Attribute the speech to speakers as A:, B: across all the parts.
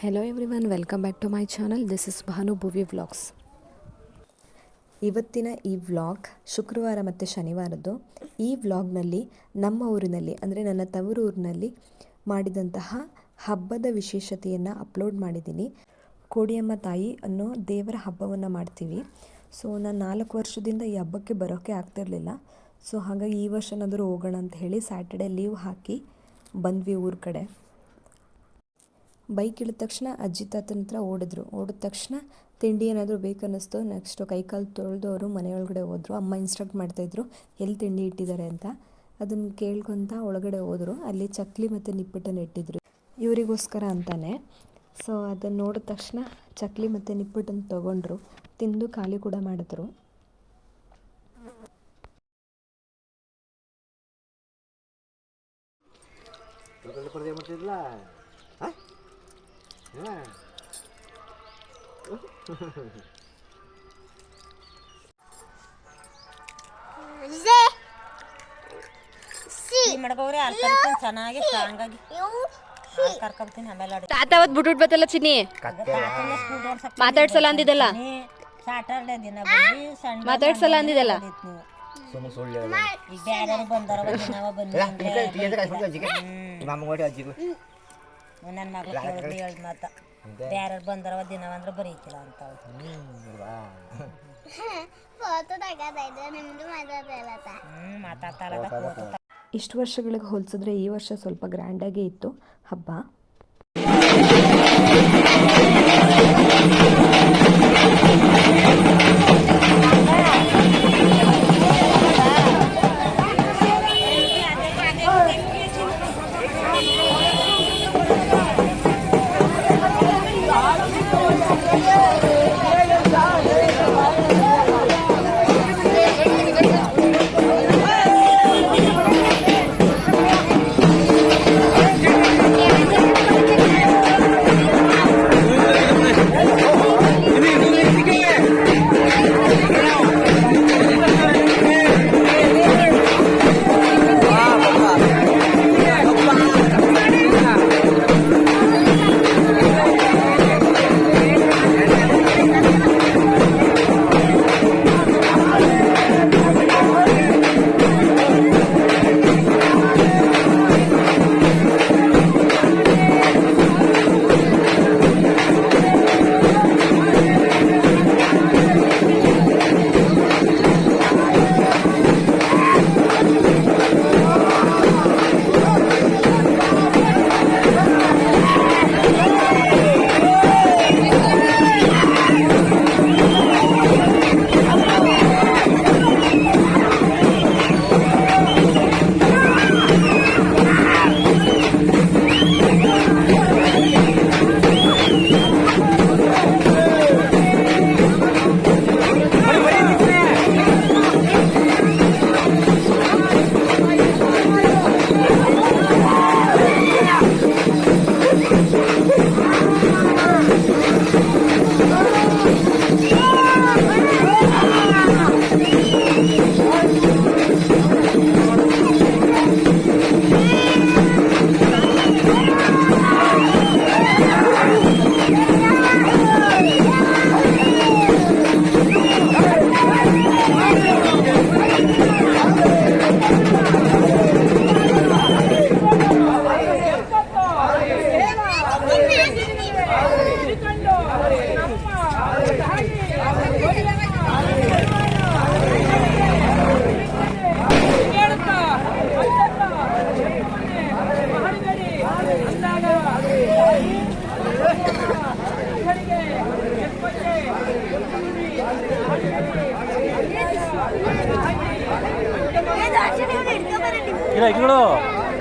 A: Hello everyone welcome back to my channel this is Bhanu vlogs ಇವತ್ತಿನ ಈ vlog ಶುಕ್ರವಾರ ಮತ್ತು ಶನಿವಾರದ್ದು. ಈ ವ್ಲಾಗ್ನಲ್ಲಿ ನಮ್ಮ ಊರಿನಲ್ಲಿ, ಅಂದರೆ ನನ್ನ ತವರೂರಿನಲ್ಲಿ ಮಾಡಿದಂತಹ ಹಬ್ಬದ ವಿಶೇಷತೆಯನ್ನು ಅಪ್ಲೋಡ್ ಮಾಡಿದ್ದೀನಿ. ಕೋಡಿಯಮ್ಮ ತಾಯಿ ಅನ್ನೋ ದೇವರ ಹಬ್ಬವನ್ನು ಮಾಡ್ತೀವಿ. ಸೊ ನಾನು ನಾಲ್ಕು ವರ್ಷದಿಂದ ಈ ಹಬ್ಬಕ್ಕೆ ಬರೋಕ್ಕೆ ಆಗ್ತಿರಲಿಲ್ಲ ಸೊ ಹಾಗಾಗಿ ಈ ವರ್ಷನಾದರೂ ಹೋಗೋಣ ಅಂತ ಹೇಳಿ ಸ್ಯಾಟರ್ಡೆ ಲೀವ್ ಹಾಕಿ ಬಂದ್ವಿ ಊರ ಕಡೆ. ಬೈಕ್ ಇಳಿದ ತಕ್ಷಣ ಅಜ್ಜಿ ತಾತನ ಹತ್ರ ಓಡಿದ್ರು. ಓಡಿದ ತಕ್ಷಣ ತಿಂಡಿ ಏನಾದರೂ ಬೇಕನ್ನಿಸ್ತು. ನೆಕ್ಸ್ಟು ಕೈಕಾಲು ತೊಳೆದು ಅವರು ಮನೆಯೊಳಗಡೆ ಹೋದರು. ಅಮ್ಮ ಇನ್ಸ್ಟ್ರಕ್ಟ್ ಮಾಡ್ತಾಯಿದ್ರು ಎಲ್ಲಿ ತಿಂಡಿ ಇಟ್ಟಿದ್ದಾರೆ ಅಂತ? ಅದನ್ನು ಕೇಳ್ಕೊತ ಒಳಗಡೆ ಹೋದರು. ಅಲ್ಲಿ ಚಕ್ಲಿ ಮತ್ತು ನಿಪ್ಪಟ್ಟನ್ನು ಇಟ್ಟಿದ್ರು. ಇವರಿಗೋಸ್ಕರ ಅಂತಾನೆ. ಸೊ ಅದನ್ನು ನೋಡಿದ ತಕ್ಷಣ ಚಕ್ಲಿ ಮತ್ತು ನಿಪ್ಪಟ್ಟನ್ನು ತೊಗೊಂಡ್ರು. ತಿಂದು ಖಾಲಿ ಕೂಡ ಮಾಡಿದ್ರು.
B: ಮಾಡ್ತಿದ್ಲ ಹಾಂ
C: ಈ ಮಾಡ್ಕೋರಿ ಅಲ್ಲಿ ಕರ್ಕೊಂಡು ಚೆನ್ನಾಗಿ ಸ್ಟ್ರಾಂಗ್ ಆಗಿ ಅಲ್ಲಿ ಕರ್ಕೊಂತೀನಿ ಆಮೇಲೆ ಅಡುಗೆ
D: ತಾತ ಅವತ್ ಬಿಟ್ಬಿಟ್ ಬತ್ತಲ್ಲ ಚಿನ್ನಿ
C: ಸ್ಕೂಲ್ ಓಡ್ಸಕ್ಕೆ
D: ಮಾತಾಡ್ಸಲ್ಲ ಅಂದಿದ್ದಲ್ಲ
C: ಸಾಟರ್ಡೆ ದಿನ ಬಂದು ಸಂಡೆ
D: ಮಾತಾಡ್ಸಲ್ಲ ಅಂದಿದ್ದಲ್ಲ
B: ಸುಮ್ಮನೆ ಸುಳ್ಳು
C: ಈಗ ಬ್ಯಾರೆ ಬಂದಾರ ದಿನವ ಬನ್ನಿ ಅಂದ್ರೆ
B: ನಮ್ಮ ಓಡಿ ಅಜ್ಜಿಗೂ
C: ನನ್ನ ಮಗಳು ಕೇಳಿದ್ಲು ಹೇಳಿದ ಮಾತ. ಬ್ಯಾರ ಬಂದ್ರ ದಿನ ಅಂದ್ರೆ ಬರೀತಿಲ್ಲ ಅಂತ ಹ್ಮ್
A: ಇಷ್ಟು ವರ್ಷಗಳಿಗೆ ಹೋಲಿಸಿದ್ರೆ ಈ ವರ್ಷ ಸ್ವಲ್ಪ ಗ್ರ್ಯಾಂಡಾಗೇ ಇತ್ತು. ಹಬ್ಬ.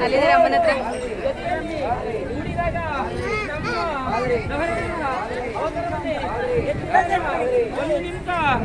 D: ಅಲ್ಲಿದ್ದಾರೆ ಅಮ್ಮನ ಹತ್ರ.
B: ಹಾಂ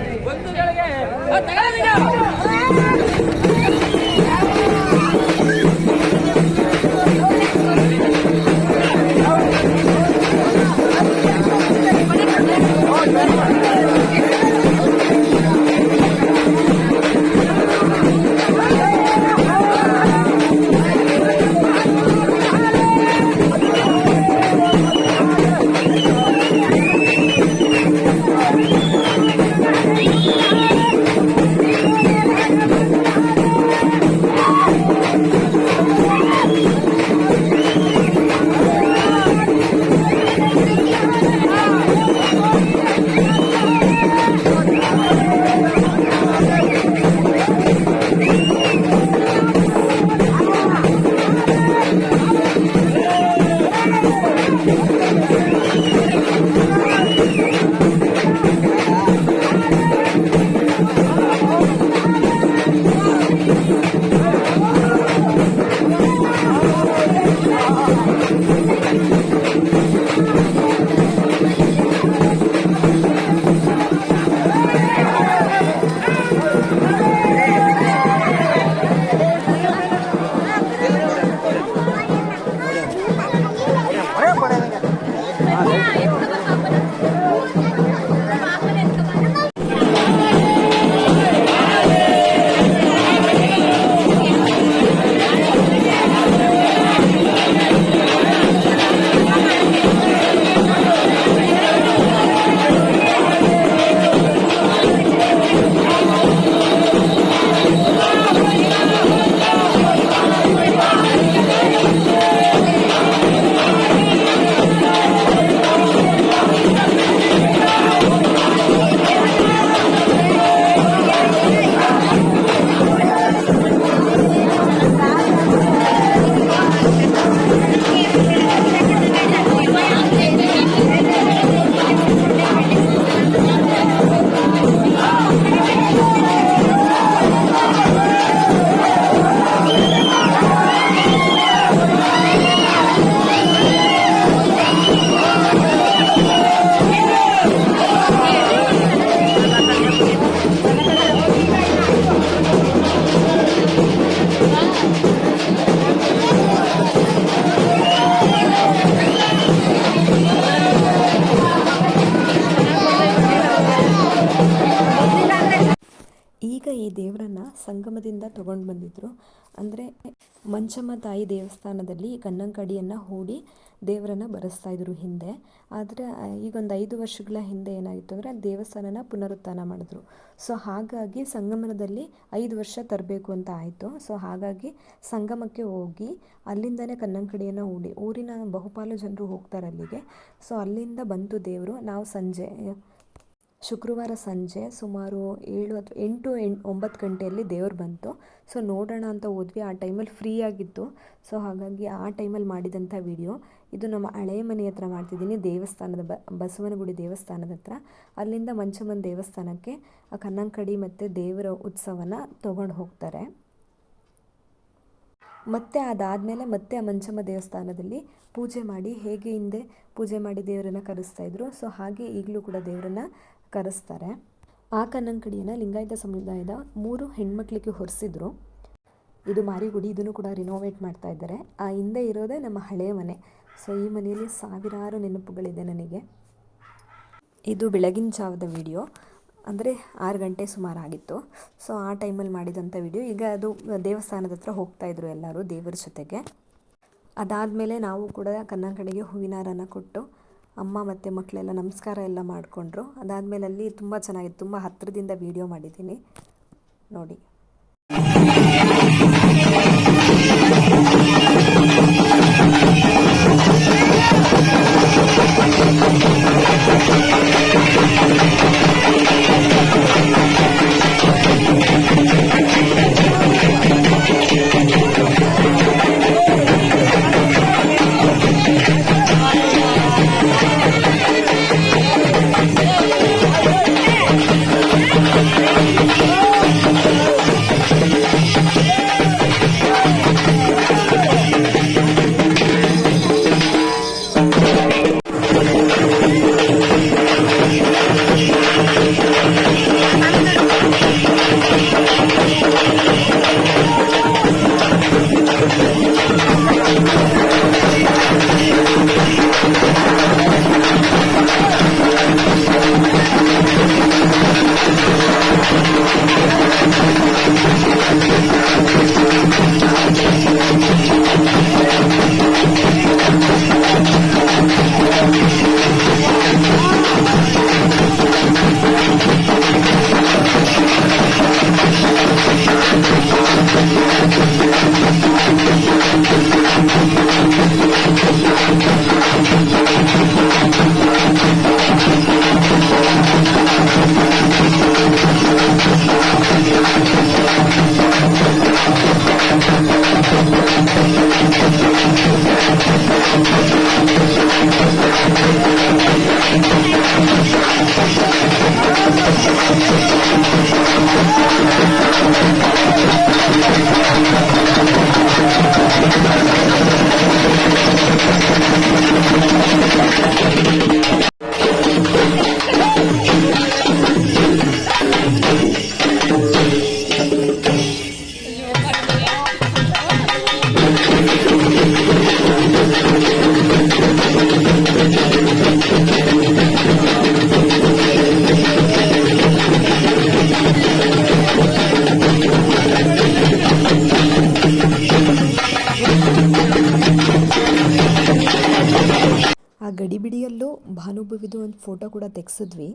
A: ಬಂದಿದ್ರು ಅಂದರೆ ಮಂಚಮ್ಮ ತಾಯಿ ದೇವಸ್ಥಾನದಲ್ಲಿ ಕನ್ನಂಕಡಿಯನ್ನು ಹೂಡಿ ದೇವರನ್ನ ಬರೆಸ್ತಾ ಇದ್ರು ಹಿಂದೆ. ಆದರೆ ಈಗ ಒಂದು ಐದು ವರ್ಷಗಳ ಹಿಂದೆ ಏನಾಗಿತ್ತು ಅಂದರೆ ದೇವಸ್ಥಾನನ ಪುನರುತ್ಥಾನ ಮಾಡಿದ್ರು. ಸೊ, ಹಾಗಾಗಿ ಸಂಗಮನದಲ್ಲಿ ಐದು ವರ್ಷ ತರಬೇಕು ಅಂತ ಆಯಿತು. ಸೊ, ಹಾಗಾಗಿ ಸಂಗಮಕ್ಕೆ ಹೋಗಿ ಅಲ್ಲಿಂದನೇ ಕನ್ನಂಕಡಿಯನ್ನು ಹೂಡಿ, ಊರಿನ ಬಹುಪಾಲು ಜನರು ಹೋಗ್ತಾರೆ ಅಲ್ಲಿಗೆ. ಸೊ, ಅಲ್ಲಿಂದ ಬಂತು ದೇವರು. ನಾವು ಸಂಜೆ ಶುಕ್ರವಾರ ಸಂಜೆ ಸುಮಾರು ಏಳು ಅಥವಾ ಎಂಟು ಎಂಟು ಒಂಬತ್ತು ಗಂಟೆಯಲ್ಲಿ ದೇವ್ರು ಬಂತು. ಸೊ ನೋಡೋಣ ಅಂತ ಹೋದ್ವಿ. ಆ ಟೈಮಲ್ಲಿ ಫ್ರೀ ಆಗಿತ್ತು. ಸೊ ಹಾಗಾಗಿ ಆ ಟೈಮಲ್ಲಿ ಮಾಡಿದಂಥ ವಿಡಿಯೋ. ಇದು ನಮ್ಮ ಹಳೆಯ ಮನೆ ಹತ್ರ ಮಾಡ್ತಿದ್ದೀನಿ. ದೇವಸ್ಥಾನದ ಬಸವನಗುಡಿ ದೇವಸ್ಥಾನದ ಹತ್ರ. ಅಲ್ಲಿಂದ ಮಂಚಮ್ಮನ ದೇವಸ್ಥಾನಕ್ಕೆ ಆ ಕನ್ನಂಕಡಿ ಮತ್ತು ದೇವರ ಉತ್ಸವನ ತೊಗೊಂಡು ಹೋಗ್ತಾರೆ. ಮತ್ತೆ ಅದಾದಮೇಲೆ ಮತ್ತೆ ಆ ಮಂಚಮ್ಮ ದೇವಸ್ಥಾನದಲ್ಲಿ ಪೂಜೆ ಮಾಡಿ, ಹೇಗೆ ಹಿಂದೆ ಪೂಜೆ ಮಾಡಿ ದೇವರನ್ನು ಕರೆಸ್ತಾ ಇದ್ರು. ಸೊ ಹಾಗೆ ಈಗಲೂ ಕೂಡ ದೇವರನ್ನು ಕರೆಸ್ತಾರೆ. ಆ ಕನ್ನಂಕಡಿಯನ್ನು ಲಿಂಗಾಯತ ಸಮುದಾಯದ ಮೂರು ಹೆಣ್ಮಕ್ಳಿಗೆ ಹೊರಿಸಿದ್ರು. ಇದು ಮಾರಿಗುಡಿ, ಇದನ್ನು ಕೂಡ ರಿನೋವೇಟ್ ಮಾಡ್ತಾ ಇದ್ದಾರೆ. ಆ ಹಿಂದೆ ಇರೋದೇ ನಮ್ಮ ಹಳೆಯ ಮನೆ. ಸೊ ಈ ಮನೆಯಲ್ಲಿ ಸಾವಿರಾರು ನೆನಪುಗಳಿದೆ ನನಗೆ. ಇದು ಬೆಳಗಿನ ಜಾವದ ವಿಡಿಯೋ ಅಂದರೆ ಆರು ಗಂಟೆ ಸುಮಾರಾಗಿತ್ತು. ಸೊ ಆ ಟೈಮಲ್ಲಿ ಮಾಡಿದಂಥ ವಿಡಿಯೋ ಈಗ ಅದು ದೇವಸ್ಥಾನದ ಹತ್ರ ಹೋಗ್ತಾಯಿದ್ರು ಎಲ್ಲರೂ ದೇವರ ಜೊತೆಗೆ. ಅದಾದಮೇಲೆ ನಾವು ಕೂಡ ಕನ್ನಂಕಡಿಗೆ ಹೂವಿನಾರನ ಕೊಟ್ಟು ಅಮ್ಮ ಮತ್ತು ಮಕ್ಕಳೆಲ್ಲ ನಮಸ್ಕಾರ ಎಲ್ಲ ಮಾಡಿಕೊಂಡ್ರು. ಅದಾದಮೇಲೆ ಅಲ್ಲಿ ತುಂಬ ಚೆನ್ನಾಗಿತ್ತು. ತುಂಬ ಹತ್ತಿರದಿಂದ ವೀಡಿಯೋ ಮಾಡಿದ್ದೀನಿ. ನೋಡಿ. ಕೂಡ ತೆಗೆಸಿದ್ವಿ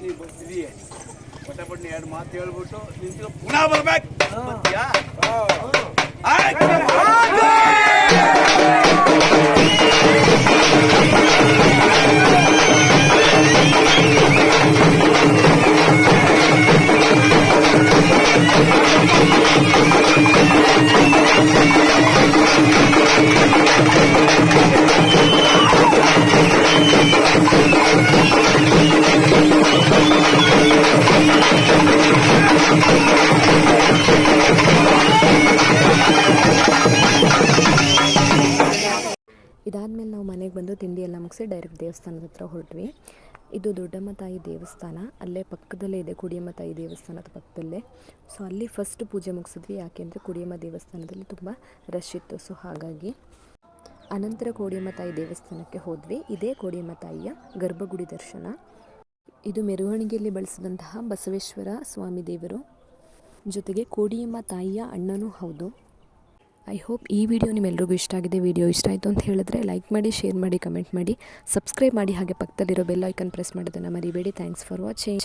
E: ನೀ ಬರ್ತಿದೀಯ ಪಟ ಪಟ್ನಿ ಎರಡು ಮಾತು ಹೇಳ್ಬಿಟ್ಟು ನಿಂತು ಪುನಃ ಬರ್ಬೇಕು.
A: ಮುಗಿಸಿ ಡೈರೆಕ್ಟ್ ದೇವಸ್ಥಾನದ ಹತ್ರ ಹೊರಟ್ವಿ. ಇದು ದೊಡ್ಡಮ್ಮ ತಾಯಿ ದೇವಸ್ಥಾನ. ಅಲ್ಲೇ ಪಕ್ಕದಲ್ಲೇ ಇದೆ ಕುಡಿಯಮ್ಮ ತಾಯಿ ದೇವಸ್ಥಾನದ ಪಕ್ಕದಲ್ಲೇ. ಸೊ ಅಲ್ಲಿ ಫಸ್ಟ್ ಪೂಜೆ ಮುಗಿಸಿದ್ವಿ. ಯಾಕೆಂದರೆ ಕುಡಿಯಮ್ಮ ದೇವಸ್ಥಾನದಲ್ಲಿ ತುಂಬ ರಶ್ ಇತ್ತು. ಸೊ ಹಾಗಾಗಿ ಅನಂತರ ಕೋಡಿಯಮ್ಮ ತಾಯಿ ದೇವಸ್ಥಾನಕ್ಕೆ ಹೋದ್ವಿ. ಇದೇ ಕೋಡಿಯಮ್ಮ ತಾಯಿಯ ಗರ್ಭಗುಡಿ ದರ್ಶನ. ಇದು ಮೆರವಣಿಗೆಯಲ್ಲಿ ಬಳಸಿದಂತಹ ಬಸವೇಶ್ವರ ಸ್ವಾಮಿ ದೇವರು ಜೊತೆಗೆ ಕೋಡಿಯಮ್ಮ ತಾಯಿಯ ಅಣ್ಣನೂ ಹೌದು. ಐ ಹೋಪ್ ಈ ವಿಡಿಯೋ ನಿಮ್ಮೆಲ್ಲರಿಗೂ ಇಷ್ಟ ಆಗಿದೆ. ವಿಡಿಯೋ ಇಷ್ಟ ಆಯಿತು ಅಂತ ಹೇಳಿದ್ರೆ ಲೈಕ್ ಮಾಡಿ ಶೇರ್ ಮಾಡಿ ಕಮೆಂಟ್ ಮಾಡಿ ಸಬ್ಸ್ಕ್ರೈಬ್ ಮಾಡಿ. ಹಾಗೆ ಪಕ್ಕದಲ್ಲಿರೋ ಬೆಲ್ ಐಕನ್ ಪ್ರೆಸ್ ಮಾಡೋದನ್ನು ಮರಿಬೇಡಿ. Thanks for watching